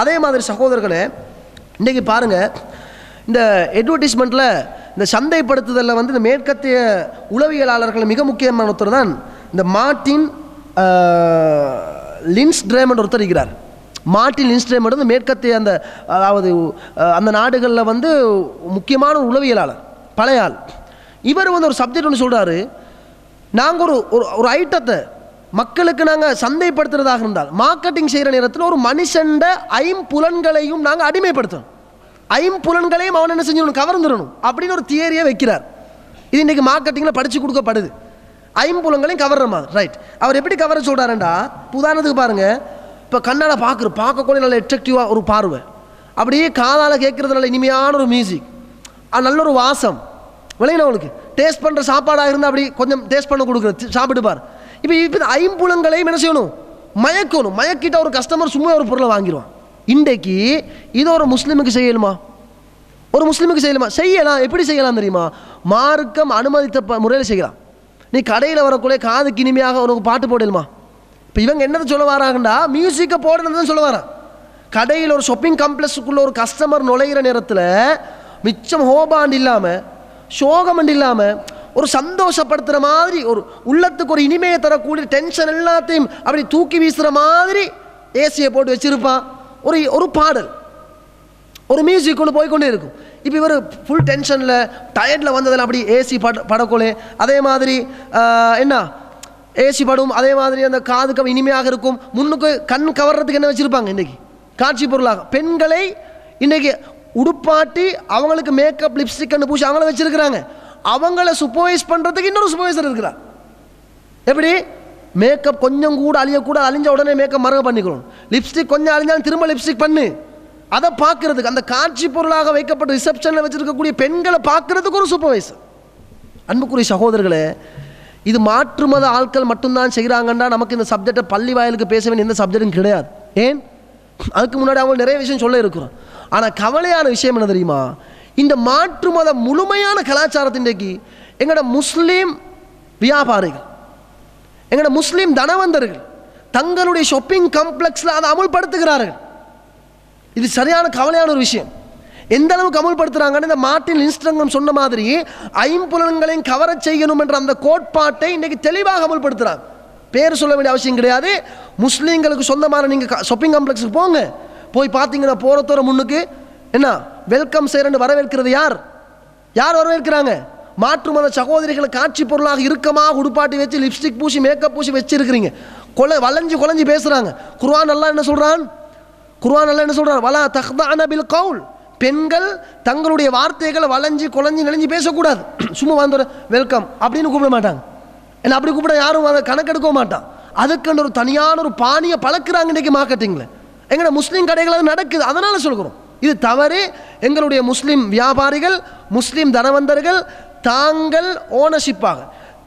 அதே மாதிரி சகோதரர்களே இன்றைக்கி பாருங்கள் இந்த அட்வர்டைஸ்மெண்ட்டில் இந்த சந்தைப்படுத்துதலில் வந்து இந்த மேற்கத்திய உளவியலாளர்கள் மிக முக்கியமான ஒருத்தர் தான் இந்த மார்ட்டின் லின்ஸ் ட்ரேமன் ஒருத்தர் இருக்கிறார். மார்ட்டின் லின்ஸ் ட்ரேமன் வந்து மேற்கத்திய அந்த அதாவது அந்த நாடுகளில் வந்து முக்கியமான ஒரு உளவியலாளர் பழைய ஆள். இவர் வந்து ஒரு சப்ஜெக்ட் ஒன்று சொல்கிறாரு நாங்கள் ஒரு ஒரு ஒரு ஐட்டத்தை மக்களுக்கு நாங்கள் சந்தைப்படுத்துறதாக இருந்தால் மார்க்கெட்டிங் செய்கிற நேரத்தில் ஒரு மனுஷண்ட ஐம்புலன்களையும் நாங்கள் அடிமைப்படுத்தணும். ஐம்புலன்களையும் அவன் என்ன செஞ்சு கவர்ந்துடணும் அப்படின்னு ஒரு தியரியை வைக்கிறார். இது இன்றைக்கி மார்க்கெட்டிங்கில் படித்து கொடுக்கப்படுது. ஐம்புலங்களையும் கவர்ற மாதிரி ரைட் அவர் எப்படி கவர சொல்கிறாருண்டா உதாரணத்துக்கு பாருங்கள் இப்போ கண்ணால் பார்க்குற பார்க்கக்கூடிய நல்ல எட்ரக்டிவாக ஒரு பார்வை. அப்படியே காதால் கேட்குறது நல்ல இனிமையான ஒரு மியூசிக் நல்ல ஒரு வாசம். விளையின உங்களுக்கு டேஸ்ட் பண்ணுற சாப்பாடாக இருந்தால் அப்படி கொஞ்சம் டேஸ்ட் பண்ண கொடுக்குறது சாப்பிட்டு பார். இப்போ இப்போ ஐம்புலங்களையும் என்ன செய்யணும்? மயக்கணும். மயக்கிட்ட ஒரு கஸ்டமர் சும்மா ஒரு பொருளை வாங்கிடுவான் இன்றைக்கு இதை ஒரு முஸ்லீமுக்கு செய்யணுமா ஒரு முஸ்லீமுக்கு செய்யலாமா? செய்யலாம். எப்படி செய்யலாம் தெரியுமா? மார்க்கம் அனுமதித்த ப- முறையில் செய்யலாம். நீ கடையில் வரக்குள்ளே காதுக்கு இனிமையாக உனக்கு பாட்டு போடலுமா? இப்போ இவங்க என்னதை சொல்ல வராங்கண்டா மியூசிக்கை போடணுன்னு சொல்ல வரான். கடையில் ஒரு ஷாப்பிங் காம்ப்ளெக்ஸுக்குள்ள ஒரு கஸ்டமர் நுழையிற நேரத்தில் மிச்சம் ஹோபாண்ட் இல்லாமல் சோகமண்ட் இல்லாமல் ஒரு சந்தோஷப்படுத்துகிற மாதிரி ஒரு உள்ளத்துக்கு ஒரு இனிமையை தரக்கூடிய டென்ஷன் எல்லாத்தையும் அப்படி தூக்கி வீசுகிற மாதிரி ஏசியை போட்டு வச்சுருப்பான் ஒரு ஒரு பாடல். ஒரு மியூசிக் கொண்டு போய்க்கொண்டே இருக்கும். இப்போ இவர் ஃபுல் டென்ஷனில் டயர்டில் வந்ததில் அப்படி ஏசி பட படக்கொலை. அதே மாதிரி என்ன? ஏசி படும் அதே மாதிரி அந்த காதுக்கு இனிமையாக இருக்கும். முன்னுக்கு கண் கவர்றதுக்கு என்ன வச்சுருப்பாங்க இன்றைக்கி காட்சி பொருளாக. பெண்களை இன்றைக்கி உடுப்பாட்டி அவங்களுக்கு மேக்கப் லிப்ஸ்டிக் கண்டு பூசி அவங்கள வச்சுருக்கிறாங்க. அவங்கள சூப்பர்வைஸ் பண்ணுறதுக்கு இன்னொரு சூப்பர்வைசர் இருக்கிறார். எப்படி? மேக்கப் கொஞ்சம் கூட அழியக்கூட அழிஞ்ச உடனே மேக்கப் மறக்க பண்ணிக்கணும். லிப்ஸ்டிக் கொஞ்சம் அழிஞ்சாலும் திரும்ப லிப்ஸ்டிக் பண்ணு. அதை பார்க்கறதுக்கு அந்த காட்சி பொருளாக வைக்கப்பட்ட ரிசப்ஷனில் வச்சுருக்கக்கூடிய பெண்களை பார்க்கறதுக்கு ஒரு சூப்பர்வைசர் அன்புக்குரிய சகோதரர்களே இது மாற்று மத ஆட்கள் மட்டும்தான் செய்கிறாங்கன்னா நமக்கு இந்த சப்ஜெக்டை பள்ளி வாயிலுக்கு பேச வேண்டிய எந்த சப்ஜெக்டும் கிடையாது. ஏன்? அதுக்கு முன்னாடி அவங்க நிறைய விஷயம் சொல்ல இருக்கிறோம். ஆனால் கவலையான விஷயம் என்ன தெரியுமா? இந்த மாற்று மத முழுமையான கலாச்சாரத்தின் இன்றைக்கு எங்களோட முஸ்லீம் வியாபாரிகள் எங்களோட முஸ்லீம் தனவந்தர்கள் தங்களுடைய ஷாப்பிங் காம்ப்ளெக்ஸில் அதை அமுல்படுத்துகிறார்கள். இது சரியான கவலையான ஒரு விஷயம். எந்த அளவுக்கு அமுல்படுத்துகிறாங்கன்னு இந்த மார்ட்டின் இன்ஸ்டங்கம் சொன்ன மாதிரி ஐம்புலன்களையும் கவர செய்யணும் என்ற அந்த கோட்பாட்டை இன்றைக்கு தெளிவாக அமுல்படுத்துகிறாங்க பேர் சொல்ல வேண்டிய அவசியம் கிடையாது. முஸ்லீம்களுக்கு சொந்தமான நீங்கள் ஷாப்பிங் காம்ப்ளெக்ஸுக்கு போங்க. போய் பார்த்தீங்கன்னா போகிறத்தோட முன்னுக்கு என்ன? வெல்கம் செய்கிறன்னு வரவேற்கிறது யார்? யார் வரவேற்கிறாங்க? மாற்று மத சகோதரிகளை காட்சி பொருளாக இறுக்கமாக உடுப்பாட்டி வச்சு லிப்ஸ்டிக் பூசி மேக்கப் பூசி வச்சிருக்கிறீங்க. கொலை வளைஞ்சு குலைஞ்சு பேசுகிறாங்க குர்வான் எல்லாம் என்ன சொல்கிறான் குர்வான் எல்லாம் என்ன சொல்கிறான் வலா தஹ்தான பில் கவுல். பெண்கள் தங்களுடைய வார்த்தைகளை வளைஞ்சு குலைஞ்சு நெளிஞ்சு பேசக்கூடாது. சும்மா வந்தோட வெல்கம் அப்படின்னு கூப்பிட மாட்டாங்க. ஏன்னா அப்படி கூப்பிட யாரும் அதை கணக்கெடுக்க மாட்டான். அதுக்குன்னு ஒரு தனியான ஒரு பாணியை பழக்கிறாங்க இன்றைக்கி மார்க்கெட்டிங்கில் எங்கன்னா முஸ்லீம் கடைகள் அது நடக்குது. அதனால் சொல்கிறோம் இது தவறு. எங்களுடைய முஸ்லீம் வியாபாரிகள் முஸ்லீம் தனவந்தர்கள் தாங்கள் ஓனர்ஷிப்பாக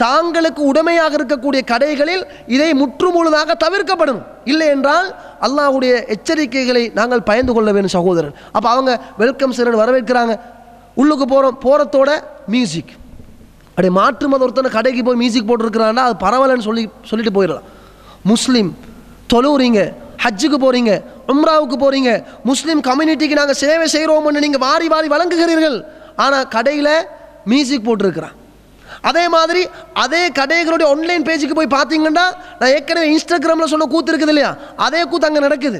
தாங்களுக்கு உடைமையாக இருக்கக்கூடிய கடைகளில் இதை முற்றுமுழுதாக தவிர்க்கப்படும். இல்லை என்றால் அல்லாஹுடைய எச்சரிக்கைகளை நாங்கள் பயந்து கொள்ள வேண்டும் சகோதரர். அப்போ அவங்க வெல்கம் சிறன் வரவேற்கிறாங்க. உள்ளுக்கு போகிறோம் போகிறதோட மியூசிக் அப்படியே மாற்று மத ஒருத்தனை கடைக்கு போய் மியூசிக் போட்டுருக்கிறான்னா அது பரவாயில்லன்னு சொல்லி சொல்லிட்டு போயிடலாம். முஸ்லீம் தொழுவுறீங்க. ஹஜ்ஜுக்கு போகிறீங்க உம்ராவுக்கு போகிறீங்க முஸ்லீம் கம்யூனிட்டிக்கு நாங்கள் சேவை செய்கிறோம்னு நீங்கள் வாரி வாரி வழங்குகிறீர்கள். ஆனால் கடையில் மியூசிக் போட்டிருக்கிறான். அதே மாதிரி அதே கடைகளுடைய ஆன்லைன் பேஜுக்கு போய் பார்த்தீங்கன்னா நான் ஏற்கனவே இன்ஸ்டாகிராமில் சொன்ன கூத்து இருக்குது இல்லையா? அதே கூத்து அங்கே நடக்குது.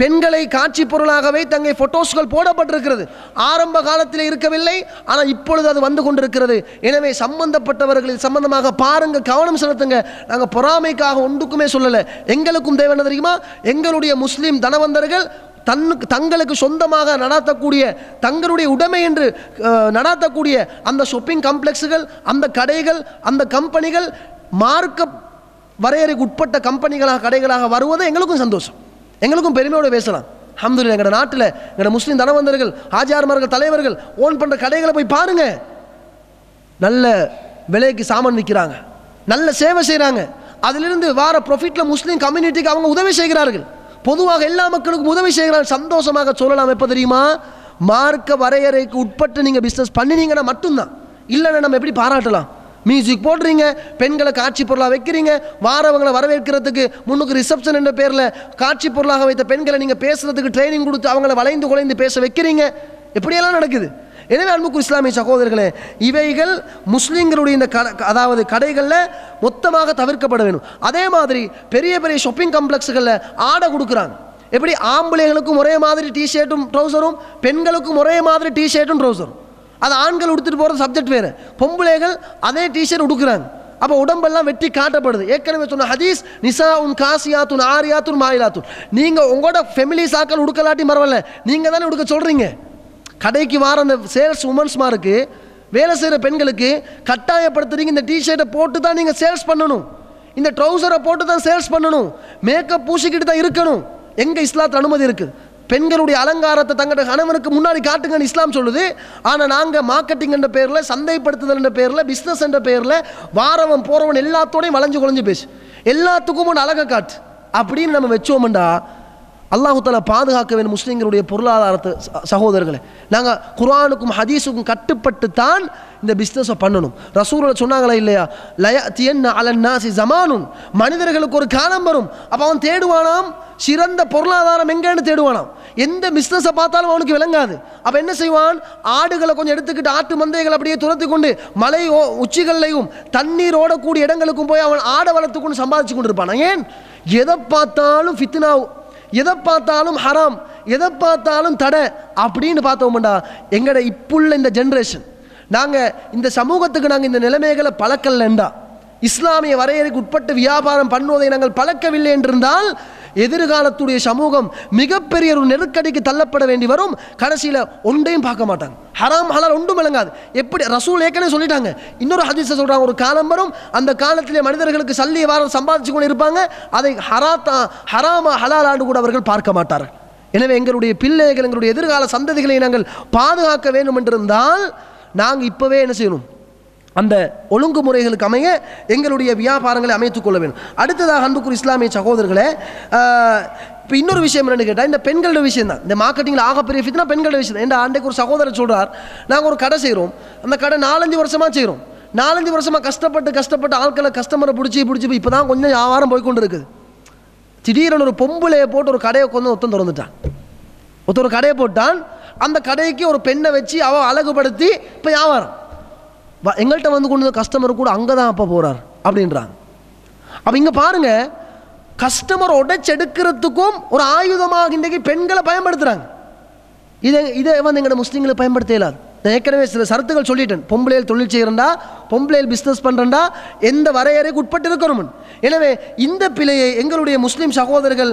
பெண்களை காட்சி பொருளாகவே தங்கை ஃபோட்டோஸ்கள் போடப்பட்டிருக்கிறது. ஆரம்ப காலத்தில் இருக்கவில்லை ஆனால் இப்பொழுது அது வந்து கொண்டிருக்கிறது. எனவே சம்பந்தப்பட்டவர்களில் சம்பந்தமாக பாருங்க கவனம் செலுத்துங்க. நாங்கள் பொறாமைக்காக ஒன்றுக்குமே சொல்லலை. எங்களுக்கும் தேவை என்ன தெரியுமா? எங்களுடைய முஸ்லீம் தனவந்தர்கள் தன்னுக்கு தங்களுக்கு சொந்தமாக நடாத்தக்கூடிய தங்களுடைய உடைமை என்று நடாத்தக்கூடிய அந்த ஷாப்பிங் காம்ப்ளெக்ஸுகள் அந்த கடைகள் அந்த கம்பெனிகள் மார்க்க வரையறைக்கு உட்பட்ட கம்பெனிகளாக கடைகளாக வருவது எங்களுக்கும் சந்தோஷம். எங்களுக்கும் பெருமையோடு பேசலாம். அல்ஹம்துலில்லாஹ் எங்களோட நாட்டில் எங்களோட முஸ்லீம் தனவந்தர்கள் ஆஜார்மார்கள் தலைவர்கள் ஓன் பண்ணுற கடைகளை போய் பாருங்கள் நல்ல விலைக்கு சாமான் விற்கிறாங்க நல்ல சேவை செய்கிறாங்க அதிலிருந்து வார ப்ரொஃபிட்டில் முஸ்லீம் கம்யூனிட்டிக்கு அவங்க உதவி செய்கிறார்கள். பொதுவாக எல்லா மக்களுக்கும் உதவி செய்கிறார்கள். சந்தோஷமாக சொல்லலாம். எப்போ தெரியுமா? மார்க்க வரையறைக்கு உட்பட்டு நீங்கள் பிஸ்னஸ் பண்ணினீங்கன்னா மட்டும்தான். இல்லைன்னா நம்ம எப்படி பாராட்டலாம்? மியூசிக் போடுறீங்க பெண்களை காட்சி பொருளாக வைக்கிறீங்க வாரவங்களை வரவேற்கிறதுக்கு முன்னுக்கு ரிசப்ஷன் என்ற பேரில் காட்சி பொருளாக வைத்த பெண்களை நீங்கள் பேசுகிறதுக்கு ட்ரைனிங் கொடுத்து அவங்கள வளைந்து குலைந்து பேச வைக்கிறீங்க. எப்படியெல்லாம் நடக்குது? எனவே அன்புக்கு இஸ்லாமிய சகோதரர்களே இவைகள் முஸ்லீம்களுடைய இந்த கடை அதாவது கடைகளில் மொத்தமாக தவிர்க்கப்பட வேண்டும் அதே மாதிரி பெரிய பெரிய ஷாப்பிங் காம்ப்ளெக்ஸுகளில் ஆடை கொடுக்குறாங்க. எப்படி? ஆம்பளைங்களுக்கும் ஒரே மாதிரி டிஷர்ட்டும் ட்ரௌசரும் பெண்களுக்கும் ஒரே மாதிரி டிஷர்ட்டும் ட்ரௌசரும் அது ஆண்கள் உடுத்துட்டு போகிற சப்ஜெக்ட் வேறு. பொம்பளைகள் அதே டிஷர்ட் உடுக்குறாங்க. அப்போ உடம்பெல்லாம் வெட்டி காட்டப்படுது. ஏற்கனவே சொன்ன ஹதீஸ் நிசா உன் காசியாத்துன் ஆரியாத்துன் மாயிலாத்துன். நீங்கள் உங்களோட ஃபெமிலி சாக்கள் உடுக்கலாட்டி பரவாயில்ல. நீங்கள் தானே உடுக்க சொல்கிறீங்க கடைக்கு வார அந்த சேல்ஸ் உமன்ஸ்மாருக்கு வேலை செய்கிற பெண்களுக்கு கட்டாயப்படுத்துறீங்க. இந்த டிஷர்ட்டை போட்டு தான் நீங்கள் சேல்ஸ் பண்ணணும். இந்த ட்ரௌசரை போட்டு தான் சேல்ஸ் பண்ணணும். மேக்கப் பூசிக்கிட்டு தான் இருக்கணும். எங்கே இஸ்லாத்தில் அனுமதி இருக்குது பெண்களுடைய அலங்காரத்தை தங்களோட கணவனுக்கு முன்னாடி காட்டுங்கன்னு இஸ்லாம் சொல்லுது. ஆனால் நாங்கள் மார்க்கெட்டிங் என்ற பேரில் சந்தைப்படுத்துதல் என்ற பேரில் பிஸ்னஸ் என்ற பேரில் வாரவன் போகிறவன் எல்லாத்தோடையும் வளைஞ்சு குழஞ்சு பேசு. எல்லாத்துக்கும் ஒன்று அழகை காட்டு. அப்படின்னு நம்ம வச்சோம்டா அல்லாஹுத்தால பாதுகாக்க வேண்டும் முஸ்லீம்களுடைய பொருளாதாரத்தை சகோதரர்களை நாங்கள் குரானுக்கும் ஹதீஸுக்கும் கட்டுப்பட்டு தான் இந்த பிஸ்னஸை பண்ணணும். ரசூரில் சொன்னாங்களா இல்லையா? லய தியன்ன அலன்னாசி ஜமானும் மனிதர்களுக்கு ஒரு காலம் வரும். அப்போ அவன் தேடுவானாம். சிறந்த பொருளாதாரம் எங்கேன்னு தேடுவானாம். எந்த பிஸ்னஸை பார்த்தாலும் அவனுக்கு விளங்காது. அப்போ என்ன செய்வான்? ஆடுகளை கொஞ்சம் எடுத்துக்கிட்டு ஆட்டு மந்தைகளை அப்படியே துரத்தி கொண்டு மலை உச்சிகள்லையும் தண்ணீர் ஓடக்கூடிய இடங்களுக்கும் போய் அவன் ஆடை வளர்த்து கொண்டு சம்பாதிச்சு கொண்டு இருப்பான் ஏன்? எதை பார்த்தாலும் ஃபித்னா எதை பார்த்தாலும் ஹராம் எதை பார்த்தாலும் தடை அப்படின்னு பார்த்தோம்டா எங்கட இப்புள்ள இந்த ஜென்ரேஷன் நாங்கள் இந்த சமூகத்துக்கு நாங்கள் இந்த நிலைமைகளை பழக்கலண்டா. இஸ்லாமிய வரையறைக்கு உட்பட்டு வியாபாரம் பண்ணுவதை நாங்கள் பழக்கவில்லை என்றிருந்தால் எதிர்காலத்துடைய சமூகம் மிகப்பெரிய ஒரு நெருக்கடிக்கு தள்ளப்பட வேண்டி வரும். கடைசியில் ஒன்றையும் பார்க்க மாட்டாங்க. ஹராம் ஹலால் ஒன்றும் விளங்காது. எப்படி? ரசூல் ஏற்கனவே சொல்லிட்டாங்க. இன்னொரு ஹதீஸை சொல்கிறாங்க ஒரு காலம் வரும். அந்த காலத்திலே மனிதர்களுக்கு சல்லி வாரம் சம்பாதிச்சு கொண்டு இருப்பாங்க. அதை ஹராத்தா ஹராமா ஹலாலாண்டு கூட அவர்கள் பார்க்க மாட்டார்கள். எனவே எங்களுடைய பிள்ளைகள் எங்களுடைய எதிர்கால சந்ததிகளை நாங்கள் பாதுகாக்க வேண்டும் என்றிருந்தால் நாங்கள் இப்போவே என்ன செய்யணும்? அந்த ஒழுங்குமுறைகளுக்கு அமைய எங்களுடைய வியாபாரங்களை அமைத்துக் கொள்ள வேண்டும். அடுத்ததாக அன்புக்குரிய இஸ்லாமிய சகோதரர்களே இப்போ இன்னொரு விஷயம் என்னென்னு கேட்டால் இந்த பெண்களோட விஷயம் தான் இந்த மார்க்கெட்டிங்கில் ஆகப்பெரிய ஃபித்னா பெண்களோட விஷயம். தான். என் அன்றைக்கு ஒரு சகோதரர் சொல்கிறார் நாங்கள் ஒரு கடை செய்கிறோம் அந்த கடை நாலஞ்சு வருஷமாக செய்கிறோம் நாலஞ்சு வருஷமாக கஷ்டப்பட்டு கஷ்டப்பட்டு ஆட்களை கஸ்டமரை பிடிச்சி பிடிச்சி இப்போ தான் கொஞ்சம் வியாபாரம் போய் கொண்டு இருக்குது திடீரென ஒரு பொம்பளையை போட்டு ஒரு கடையை கொஞ்சம் ஒத்தம் திறந்துட்டான். ஒருத்தர் ஒரு கடையை போட்டான். அந்த கடைக்கு ஒரு பெண்ணை வச்சு அவள் அழகுபடுத்தி இப்போ வியாபாரம். எங்கள்கிட்ட வந்து கொண்டு வந்த கஸ்டமர் கூட அங்கே தான் அப்போ போகிறார் அப்படின்றாங்க. அப்போ இங்கே பாருங்க கஸ்டமர் உடைச்செடுக்கிறதுக்கும் ஒரு ஆயுதமாக இன்றைக்கு பெண்களை பயன்படுத்துகிறாங்க இதை இதை வந்து எங்களோட முஸ்லீம்களை பயன்படுத்த இயலாது. நான் ஏற்கனவே சில சரத்துகள் சொல்லிட்டேன். பொம்பளையில் தொழில் செய்கிறண்டா பொம்பளையில் பிஸ்னஸ் பண்ணுறண்டா எந்த வரையறைக்கு உட்பட்டு இருக்கணும் எனவே இந்த பிழையை எங்களுடைய முஸ்லீம் சகோதரர்கள்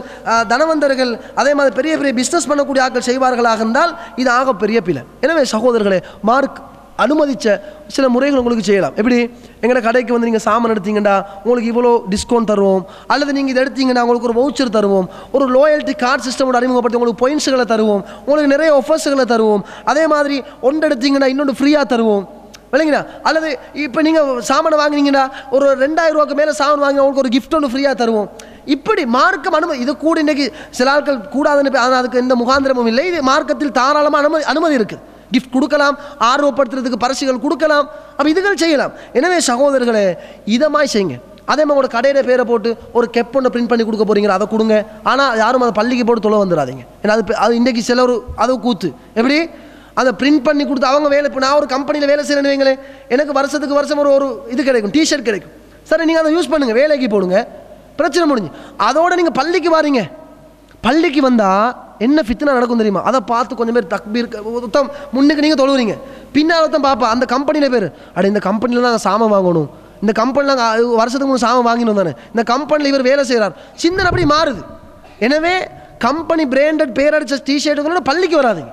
தனவந்தர்கள் அதே மாதிரி பெரிய பெரிய பிஸ்னஸ் பண்ணக்கூடிய ஆட்கள் செய்வார்களாக இருந்தால் இது ஆக பெரிய பிழை. எனவே சகோதரர்களே மார்க் அனுமதித்த சில முறைகள் உங்களுக்கு செய்யலாம். எப்படி? எங்களோட கடைக்கு வந்து நீங்கள் சாமான் எடுத்தீங்கன்னா உங்களுக்கு இவ்வளோ டிஸ்கவுண்ட் தருவோம். அல்லது நீங்கள் இதை எடுத்தீங்கன்னா உங்களுக்கு ஒரு வவுச்சர் தருவோம். ஒரு லோயல்ட்டி கார்டு சிஸ்டமோட அறிமுகப்படுத்தி உங்களுக்கு பாயிண்ட்ஸுகளை தருவோம். உங்களுக்கு நிறைய ஒஃபர்ஸுகளை தருவோம். அதே மாதிரி ஒன்று எடுத்தீங்கன்னா இன்னொன்று ஃப்ரீயாக தருவோம். விளங்கினா? அல்லது இப்போ நீங்கள் சாமானை வாங்கினீங்கன்னா ஒரு ரெண்டாயிரம் ரூபாய்க்கு மேலே சாமான் வாங்கினா உங்களுக்கு ஒரு கிஃப்ட் ஒன்று ஃப்ரீயாக தருவோம். இப்படி மார்க்கம் அனுமதி இது கூட இன்றைக்கி சில ஆட்கள் கூடாதுன்னு ஆனால் அதுக்கு எந்த முகாந்திரமும் இல்லை. இது மார்க்கத்தில் தாராளமாக அனுமதி அனுமதி இருக்குது கிஃப்ட் கொடுக்கலாம் ஆர்வப்படுத்துறதுக்கு பரிசுகள் கொடுக்கலாம். அப்போ இதுகள் செய்யலாம். எனவே சகோதரர்களே மாதிரி செய்யுங்க. அதே மாதிரி உங்களோட கடையில் பேரை போட்டு ஒரு கெப் ஒன்று பிரிண்ட் பண்ணி கொடுக்க போகிறீங்க அதை கொடுங்க. ஆனால் யாரும் அதை பள்ளிக்கு போட்டு தொலை வந்துடாதீங்க ஏன்னா அது அது இன்றைக்கி சிலர் அது கூத்து. எப்படி? அதை பிரிண்ட் பண்ணி கொடுத்து அவங்க வேலை இப்போ நான் ஒரு கம்பெனியில் வேலை செய்கிறேன்னு வைங்களேன் எனக்கு வருஷத்துக்கு வருஷம் ஒரு ஒரு இது கிடைக்கும் டிஷர்ட் கிடைக்கும். சரி நீங்கள் அதை யூஸ் பண்ணுங்கள் வேலைக்கு போடுங்க. பிரச்சனை முடிஞ்சு. அதோட நீங்கள் பள்ளிக்கு வாரீங்க. பள்ளிக்கு வந்தால் என்ன ஃபித்னா நடக்கும் தெரியுமா? அதை பார்த்து கொஞ்சம் பேர் தக்பீர் ஒருத்தம் முன்னுக்கு நீங்கள் தொழுவுறீங்க. பின்னால் ஒருத்தன் பார்ப்பா அந்த கம்பெனியில் பேர். அட இந்த கம்பெனியில் நாங்கள் சாமம் வாங்கணும். இந்த கம்பெனியில் நாங்கள் வருஷத்துக்கு முன்னாடி சாமம் வாங்கினோம் தானே இந்த கம்பெனியில் இவர் வேலை செய்கிறார் சிந்தனை அப்படி மாறுது. எனவே கம்பெனி பிராண்டட் பேர் அடித்த டிஷர்ட்டுகளோட பள்ளிக்கு வராதுங்க.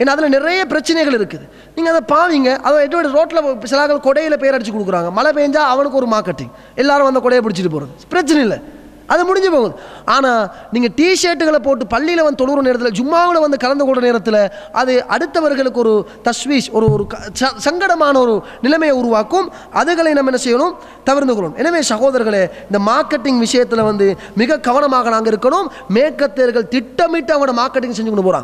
ஏன்னா அதில் நிறைய பிரச்சனைகள் இருக்குது. நீங்கள் அதை பாவீங்க. அதை எட்டு ரோட்டில் சில கொடையில் பேர் அடிச்சு கொடுக்குறாங்க. மழை பெஞ்சால் அவனுக்கு ஒரு மார்க்கெட்டிங் எல்லாரும் அந்த கொடையை பிடிச்சிட்டு போகிறது பிரச்சனை இல்லை. அது முடிஞ்சு போகும் ஆனால் நீங்கள் டிஷர்ட்டுகளை போட்டு பள்ளியில் வந்து தொழுகிற நேரத்தில் ஜும்மாவில் வந்து கலந்து கொள்கிற நேரத்தில் அது அடுத்தவர்களுக்கு ஒரு தஸ்வீஷ் ஒரு ஒரு க- ச- சங்கடமான ஒரு நிலைமையை உருவாக்கும். அதுகளை நம்ம என்ன செய்யணும்? தவிர்த்து கொள்ளணும் எனவே சகோதரர்களே இந்த மார்க்கெட்டிங் விஷயத்தில் வந்து மிக கவனமாக நாங்கள் இருக்கணும். மேற்கத்தியர்கள் திட்டமிட்டு அவங்களோட மார்க்கெட்டிங் செஞ்சு கொண்டு போகிறாங்க